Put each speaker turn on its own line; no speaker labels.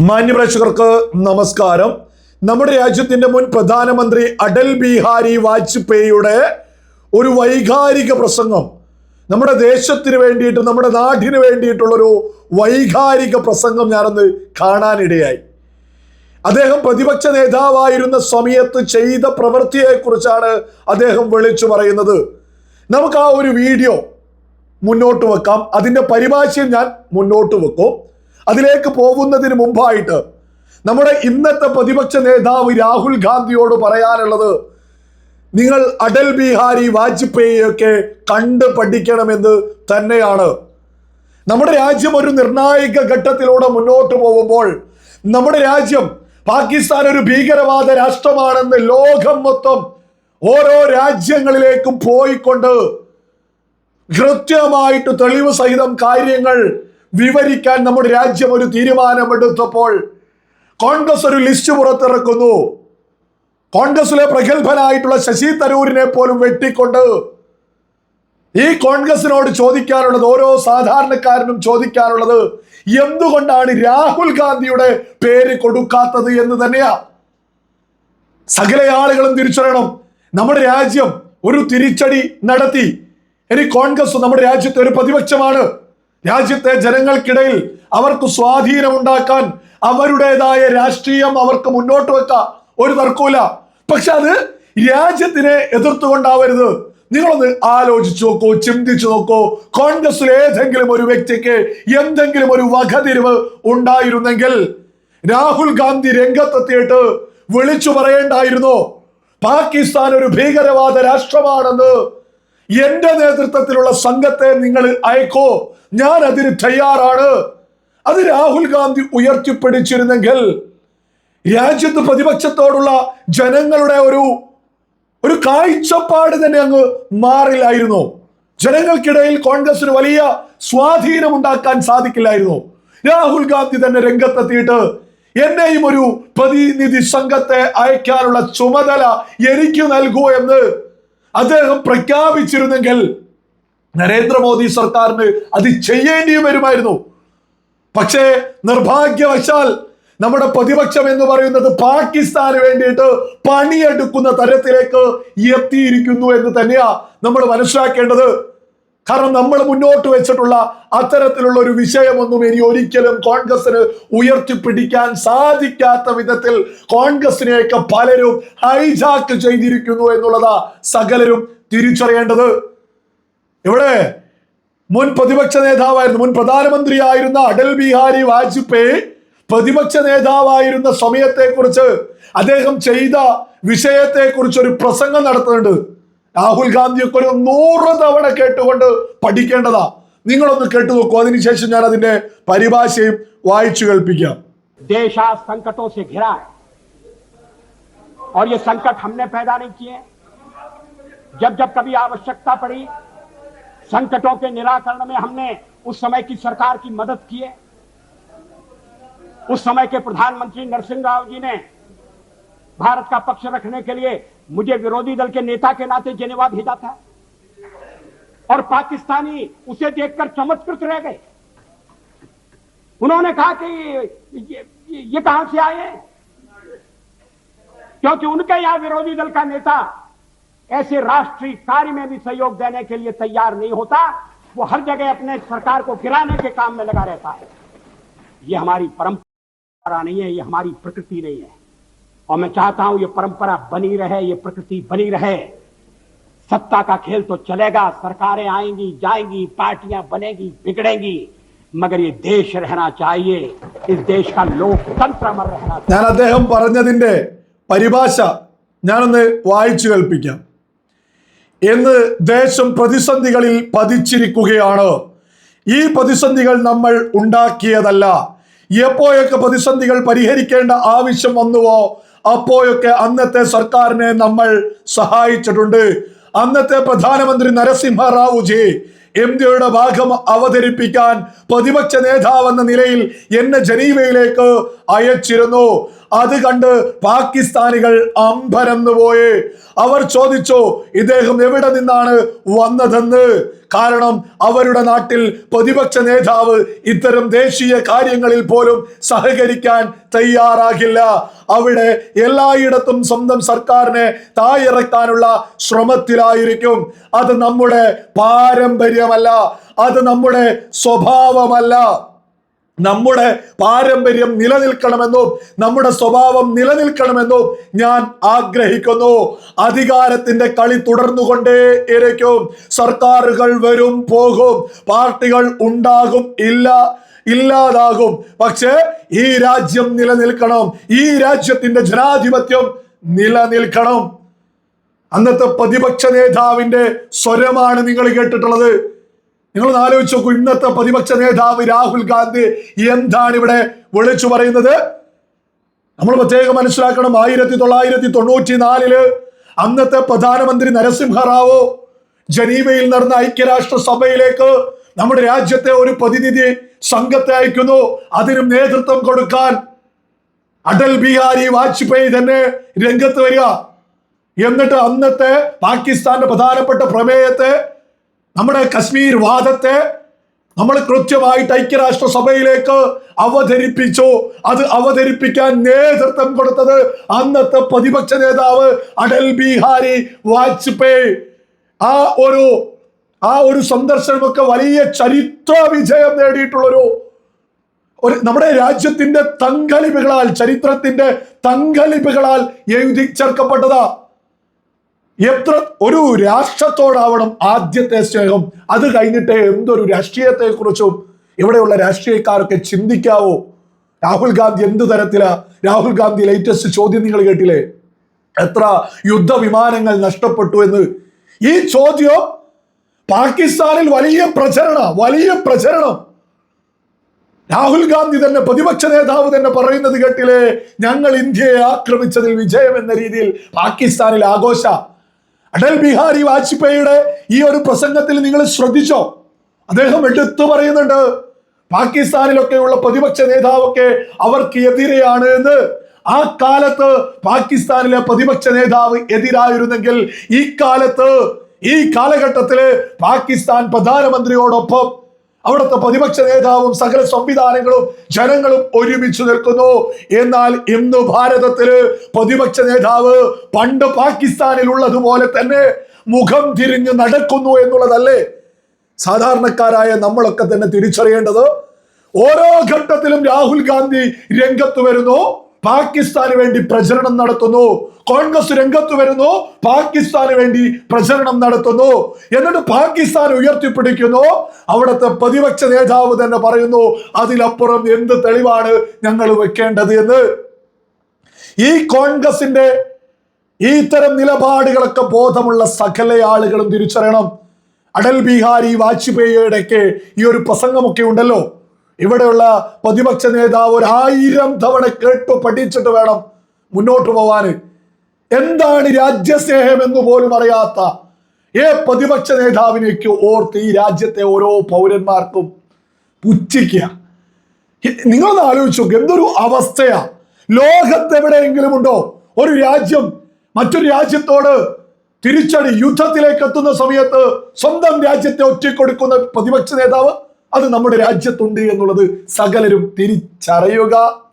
മാന്യപ്രേക്ഷകർക്ക് നമസ്കാരം. നമ്മുടെ രാജ്യത്തിന്റെ മുൻ പ്രധാനമന്ത്രി അടൽ ബിഹാരി വാജ്പേയിയുടെ ഒരു വൈകാരിക പ്രസംഗം. നമ്മുടെ ദേശത്തിന് വേണ്ടിയിട്ട് നമ്മുടെ നാടിന് വേണ്ടിയിട്ടുള്ളൊരു വൈകാരിക പ്രസംഗം ഞാനൊന്ന് കാണാനിടയായി. അദ്ദേഹം പ്രതിപക്ഷ നേതാവായിരുന്ന സമയത്ത് ചെയ്ത പ്രവൃത്തിയെക്കുറിച്ചാണ് അദ്ദേഹം വിളിച്ചു പറയുന്നത്. നമുക്ക് ആ ഒരു വീഡിയോ മുന്നോട്ട് വെക്കാം. അതിന്റെ പരിഭാഷയും ഞാൻ മുന്നോട്ട് വെക്കും. അതിലേക്ക് പോകുന്നതിന് മുമ്പായിട്ട് നമ്മുടെ ഇന്നത്തെ പ്രതിപക്ഷ നേതാവ് രാഹുൽ ഗാന്ധിയോട് പറയാനുള്ളത് നിങ്ങൾ അടൽ ബിഹാരി വാജ്പേയിയൊക്കെ കണ്ട് പഠിക്കണമെന്ന് തന്നെയാണ്. നമ്മുടെ രാജ്യം ഒരു നിർണായക ഘട്ടത്തിലൂടെ മുന്നോട്ട് പോകുമ്പോൾ നമ്മുടെ രാജ്യം പാകിസ്ഥാൻ ഒരു ഭീകരവാദ രാഷ്ട്രമാണെന്ന് ലോകം മൊത്തം ഓരോ രാജ്യങ്ങളിലേക്കും പോയിക്കൊണ്ട് കൃത്യമായിട്ട് തെളിവ് സഹിതം കാര്യങ്ങൾ വിവരിക്കാൻ നമ്മുടെ രാജ്യം ഒരു തീരുമാനമെടുത്തപ്പോൾ കോൺഗ്രസ് ഒരു ലിസ്റ്റ് പുറത്തിറക്കുന്നു. കോൺഗ്രസിലെ പ്രഗത്ഭനായിട്ടുള്ള ശശി തരൂരിനെ പോലും വെട്ടിക്കൊണ്ട് ഈ കോൺഗ്രസിനോട് ചോദിക്കാനുള്ളത് ഓരോ സാധാരണക്കാരനും ചോദിക്കാനുള്ളത് എന്തുകൊണ്ടാണ് രാഹുൽ ഗാന്ധിയുടെ പേര് കൊടുക്കാത്തത് എന്ന് തന്നെയാ. സകല ആളുകളും തിരിച്ചറിയണം. നമ്മുടെ രാജ്യം ഒരു തിരിച്ചടി നടത്തി. ഇനി കോൺഗ്രസ് നമ്മുടെ രാജ്യത്തെ ഒരു പ്രതിപക്ഷമാണ്. രാജ്യത്തെ ജനങ്ങൾക്കിടയിൽ അവർക്ക് സ്വാധീനം ഉണ്ടാക്കാൻ അവരുടേതായ രാഷ്ട്രീയം അവർക്ക് മുന്നോട്ട് വെക്കാം. ഒരു തർക്കമില്ല പക്ഷെ അത് രാജ്യത്തിനെ എതിർത്തുകൊണ്ടാവരുത്. നിങ്ങളൊന്ന് ആലോചിച്ചു നോക്കൂ ചിന്തിച്ചു നോക്കൂ. കോൺഗ്രസിൽ ഏതെങ്കിലും ഒരു വ്യക്തിക്ക് എന്തെങ്കിലും ഒരു വകതിരിവ് ഉണ്ടായിരുന്നെങ്കിൽ രാഹുൽ ഗാന്ധി രംഗത്തെത്തിയിട്ട് വിളിച്ചു പറയേണ്ടായിരുന്നോ. പാകിസ്ഥാൻ ഒരു ഭീകരവാദ രാഷ്ട്രമാണെന്ന് എന്റെ നേതൃത്വത്തിലുള്ള സംഘത്തെ നിങ്ങൾ അയക്കോ? ഞാൻ അതിന് തയ്യാറാണ്. അത് രാഹുൽ ഗാന്ധി ഉയർത്തിപ്പിടിച്ചിരുന്നെങ്കിൽ രാജ്യത്ത് പ്രതിപക്ഷത്തോടുള്ള ജനങ്ങളുടെ ഒരു ഒരു കാഴ്ചപ്പാട് തന്നെ അങ്ങ് മാറില്ലായിരുന്നു. ജനങ്ങൾക്കിടയിൽ കോൺഗ്രസിന് വലിയ സ്വാധീനം ഉണ്ടാക്കാൻ സാധിക്കില്ലായിരുന്നു. രാഹുൽ ഗാന്ധി തന്നെ രംഗത്തെത്തിയിട്ട് എന്നെയും ഒരു പ്രതിനിധി സംഘത്തെ അയക്കാനുള്ള ചുമതല എനിക്ക് നൽകൂ എന്ന് അദ്ദേഹം പ്രഖ്യാപിച്ചിരുന്നെങ്കിൽ നരേന്ദ്രമോദി സർക്കാരിന് അത് ചെയ്യേണ്ടി വരുമായിരുന്നു. പക്ഷേ നിർഭാഗ്യവശാൽ നമ്മുടെ പ്രതിപക്ഷം എന്ന് പറയുന്നത് പാകിസ്ഥാന് വേണ്ടിയിട്ട് പണിയെടുക്കുന്ന തരത്തിലേക്ക് എത്തിയിരിക്കുന്നു എന്ന് തന്നെയാ നമ്മൾ മനസ്സിലാക്കേണ്ടത്. കാരണം നമ്മൾ മുന്നോട്ട് വെച്ചിട്ടുള്ള അത്തരത്തിലുള്ള ഒരു വിഷയമൊന്നും ഇനി ഒരിക്കലും കോൺഗ്രസിന് ഉയർത്തിപ്പിടിക്കാൻ സാധിക്കാത്ത വിധത്തിൽ കോൺഗ്രസിനെയൊക്കെ പലരും ഹൈജാക്ക് ചെയ്തിരിക്കുന്നു എന്നുള്ളതാ സകലരും തിരിച്ചറിയേണ്ടത്. ഇവിടെ മുൻ പ്രതിപക്ഷ നേതാവായിരുന്നു മുൻ പ്രധാനമന്ത്രിയായിരുന്ന അടൽ ബിഹാരി വാജ്പേയി പ്രതിപക്ഷ നേതാവായിരുന്ന സമയത്തെക്കുറിച്ച് അദ്ദേഹം ചെയ്ത വിഷയത്തെക്കുറിച്ച് ഒരു പ്രസംഗം നടത്തുന്നുണ്ട്. രാഹുൽ ഗാന്ധിയൊക്കെ ഒരു നൂറ് തവണ കേട്ടുകൊണ്ട് പഠിക്കേണ്ടതാ നിങ്ങളൊന്ന് കേട്ടു നോക്കൂ അതിനുശേഷം ഞാൻ അതിന്റെ പരിഭാഷയും വായിച്ചു കേൾപ്പിക്കാം
देश आज संकटों से घिरा है और ये संकट हमने पैदा नहीं किए जब जब कभी आवश्यकता पड़ी संकटों के निराकरण में हमने उस समय की सरकार की मदद की है उस समय के प्रधानमंत्री नरसिंह राव जी ने भारत का पक्ष रखने के लिए मुझे विरोधी दल के नेता के नाते जेनेवा भेजा था। और पाकिस्तानी उसे देखकर चमत्कृत रह गए। उन्होंने कहा कि ये, ये कहाँ से आए? क्योंकि उनके यहाँ विरोधी दल का नेता ऐसे राष्ट्रीय कार्य में भी सहयोग देने के लिए तैयार नहीं होता वो हर जगह अपने सरकार को गिराने के काम में लगा रहता है। ये हमारी परंपरा नहीं है ये हमारी प्रकृति नहीं है। और मैं चाहता हूं ये परंपरा बनी रहे ये प्रकृति बनी रहे सत्ता का खेल तो चलेगा सरकारें आएंगी जाएंगी पार्टियां बनेगी बिगड़ेंगी मगर ये देश रहना चाहिए इस देश का लोकतंत्र अमर रहना चाहिए
ഞാൻ അദ്ദേഹം പറഞ്ഞതിന്റെ പരിഭാഷ ഞാനൊന്ന് വായിച്ചു കേൾപ്പിക്കാം എന്ന് ദേശം പ്രതിസന്ധികളിൽ പതിച്ചിരിക്കുകയാണ് ഈ പ്രതിസന്ധികൾ നമ്മൾ ഉണ്ടാക്കിയതല്ല എപ്പോഴൊക്കെ പ്രതിസന്ധികൾ പരിഹരിക്കേണ്ട ആവശ്യം വന്നുവോ അപ്പോഴൊക്കെ അന്നത്തെ സർക്കാരിനെ നമ്മൾ സഹായിച്ചിട്ടുണ്ട്. അന്നത്തെ പ്രധാനമന്ത്രി നരസിംഹ റാവുജി ഇന്ത്യയുടെ ഭാഗം അവതരിപ്പിക്കാൻ പ്രതിപക്ഷ നേതാവെന്ന നിലയിൽ എന്നെ ജനീവയിലേക്ക് അയച്ചിരുന്നു. അത് കണ്ട് പാകിസ്ഥാനികൾ അമ്പരന്ന് പോയി. അവർ ചോദിച്ചു ഇദ്ദേഹം എവിടെ നിന്നാണ് വന്നതെന്ന്? കാരണം അവരുടെ നാട്ടിൽ പ്രതിപക്ഷ നേതാവ് ഇത്തരം ദേശീയ കാര്യങ്ങളിൽ പോലും സഹകരിക്കാൻ തയ്യാറാകില്ല. അവിടെ എല്ലായിടത്തും സ്വന്തം സർക്കാരിനെ തായിറക്കാനുള്ള ശ്രമത്തിലായിരിക്കും. അത് നമ്മുടെ പാരമ്പര്യമല്ല. അത് നമ്മുടെ സ്വഭാവമല്ല. നമ്മുടെ പാരമ്പര്യം നിലനിൽക്കണമെന്നും നമ്മുടെ സ്വഭാവം നിലനിൽക്കണമെന്നും ഞാൻ ആഗ്രഹിക്കുന്നു. അധികാരത്തിന്റെ കളി തുടർന്നുകൊണ്ടേ ഇരിക്കും. സർക്കാരുകൾ വരും പോകും. പാർട്ടികൾ ഉണ്ടാകും ഇല്ല ഇല്ലാതാകും. പക്ഷേ ഈ രാജ്യം നിലനിൽക്കണം. ഈ രാജ്യത്തിന്റെ ജനാധിപത്യം നിലനിൽക്കണം. അന്നത്തെ പ്രതിപക്ഷ നേതാവിന്റെ സ്വരമാണ് നിങ്ങൾ കേട്ടിട്ടുള്ളത്. നിങ്ങൾ ആലോചിച്ച് നോക്കൂ ഇന്നത്തെ പ്രതിപക്ഷ നേതാവ് രാഹുൽ ഗാന്ധി എന്താണ് ഇവിടെ വിളിച്ചു പറയുന്നത്? നമ്മൾ പ്രത്യേകം മനസ്സിലാക്കണം ആയിരത്തി തൊള്ളായിരത്തി തൊണ്ണൂറ്റി നാലിൽ അന്നത്തെ പ്രധാനമന്ത്രി നരസിംഹറാവു ജനീവയിൽ നടന്ന ഐക്യരാഷ്ട്ര സഭയിലേക്ക് നമ്മുടെ രാജ്യത്തെ ഒരു പ്രതിനിധി സംഘത്തെ അയക്കുന്നു. അതിനും നേതൃത്വം കൊടുക്കാൻ അടൽ ബിഹാരി വാജ്പേയി തന്നെ രംഗത്ത് വരിക. എന്നിട്ട് അന്നത്തെ പാകിസ്ഥാന്റെ പ്രധാനപ്പെട്ട പ്രമേയത്തെ നമ്മുടെ കശ്മീർ വാദത്തെ നമ്മൾ കൃത്യമായിട്ട് ഐക്യരാഷ്ട്ര സഭയിലേക്ക് അവതരിപ്പിച്ചു. അത് അവതരിപ്പിക്കാൻ നേതൃത്വം കൊടുത്തത് അന്നത്തെ പ്രതിപക്ഷ നേതാവ് അടൽ ബിഹാരി വാജ്പേയി. ആ ഒരു ആ ഒരു സന്ദർശനമൊക്കെ വലിയ ചരിത്ര വിജയം നേടിയിട്ടുള്ളൊരു ഒരു നമ്മുടെ രാജ്യത്തിന്റെ തങ്കലിപികളാൽ ചരിത്രത്തിന്റെ തങ്കലിപികളാൽ എഴുതി ചേർക്കപ്പെട്ടതാ. എത്ര ഒരു രാഷ്ട്രത്തോടാവണം ആദ്യത്തെ സ്നേഹം? അത് കഴിഞ്ഞിട്ട് എന്തൊരു രാഷ്ട്രീയത്തെ കുറിച്ചും ഇവിടെയുള്ള രാഷ്ട്രീയക്കാരൊക്കെ ചിന്തിക്കാവോ? രാഹുൽ ഗാന്ധി എന്ത് തരത്തിലാ? രാഹുൽ ഗാന്ധി ലേറ്റസ്റ്റ് ചോദ്യം നിങ്ങൾ കേട്ടില്ലേ? എത്ര യുദ്ധവിമാനങ്ങൾ നഷ്ടപ്പെട്ടു എന്ന്? ഈ ചോദ്യം പാകിസ്ഥാനിൽ വലിയ പ്രചരണ വലിയ പ്രചരണം. രാഹുൽ ഗാന്ധി തന്നെ പ്രതിപക്ഷ നേതാവ് തന്നെ പറയുന്നത് കേട്ടില്ലേ? ഞങ്ങൾ ഇന്ത്യയെ ആക്രമിച്ചതിൽ വിജയം എന്ന രീതിയിൽ പാകിസ്ഥാനിൽ ആഘോഷ അടൽ ബിഹാരി വാജ്പേയിയുടെ ഈ ഒരു പ്രസംഗത്തിൽ നിങ്ങൾ ശ്രദ്ധിച്ചോ? അദ്ദേഹം എടുത്തു പറയുന്നുണ്ട് പാകിസ്ഥാനിലൊക്കെയുള്ള പ്രതിപക്ഷ നേതാവൊക്കെ അവർക്ക് എതിരെയാണ് എന്ന്. ആ കാലത്ത് പാകിസ്ഥാനിലെ പ്രതിപക്ഷ നേതാവ് എതിരായിരുന്നെങ്കിൽ ഈ കാലത്ത് ഈ കാലഘട്ടത്തിൽ പാകിസ്ഥാൻ പ്രധാനമന്ത്രിയോടൊപ്പം അവിടുത്തെ പ്രതിപക്ഷ നേതാവും സകല സംവിധാനങ്ങളും ജനങ്ങളും ഒരുമിച്ച് നിൽക്കുന്നു. എന്നാൽ ഇന്ന് ഭാരതത്തിൽ പ്രതിപക്ഷ നേതാവ് പണ്ട് പാകിസ്ഥാനിൽ ഉള്ളതുപോലെ തന്നെ മുഖം തിരിഞ്ഞ് നടക്കുന്നു എന്നുള്ളതല്ലേ? സാധാരണക്കാരായ നമ്മളൊക്കെ തന്നെ തിരിച്ചറിയേണ്ടത്. ഓരോ ഘട്ടത്തിലും രാഹുൽ ഗാന്ധി രംഗത്ത് വരുന്നു. പാകിസ്ഥാന് വേണ്ടി പ്രചരണം നടത്തുന്നു. കോൺഗ്രസ് രംഗത്ത് വരുന്നു. പാകിസ്ഥാന് വേണ്ടി പ്രചരണം നടത്തുന്നു. എന്നിട്ട് പാകിസ്ഥാൻ ഉയർത്തിപ്പിടിക്കുന്നു. അവിടുത്തെ പ്രതിപക്ഷ നേതാവ് തന്നെ പറയുന്നു അതിലപ്പുറം എന്ത് തെളിവാണ് ഞങ്ങൾ വെക്കേണ്ടത് എന്ന്? ഈ കോൺഗ്രസിന്റെ ഈ ഇത്തരം നിലപാടുകളൊക്കെ ബോധമുള്ള സകല ആളുകളും തിരിച്ചറിയണം. അടൽ ബിഹാരി വാജ്പേയിയുടെയൊക്കെ ഈ ഒരു പ്രസംഗമൊക്കെ ഉണ്ടല്ലോ. ഇവിടെയുള്ള പ്രതിപക്ഷ നേതാവ് ഒരായിരം തവണ കേട്ടു പഠിച്ചിട്ട് വേണം മുന്നോട്ട് പോവാന്. എന്താണ് രാജ്യസ്നേഹം എന്ന് പോലും അറിയാത്ത ഏ പ്രതിപക്ഷ നേതാവിനേക്ക് ഓർത്ത് ഈ രാജ്യത്തെ ഓരോ പൗരന്മാർക്കും പുച്ഛിക്കുക. നിങ്ങളൊന്ന് ആലോചിച്ചു എന്തൊരു അവസ്ഥയാ? ലോകത്ത് എവിടെയെങ്കിലും ഉണ്ടോ ഒരു രാജ്യം മറ്റൊരു രാജ്യത്തോട് തിരിച്ചടി യുദ്ധത്തിലേക്ക് എത്തുന്ന സമയത്ത് സ്വന്തം രാജ്യത്തെ ഒറ്റക്കൊടുക്കുന്ന പ്രതിപക്ഷ നേതാവ് അത് നമ്മുടെ രാജ്യത്തുണ്ട് എന്നുള്ളത് സകലരും തിരിച്ചറിയുക.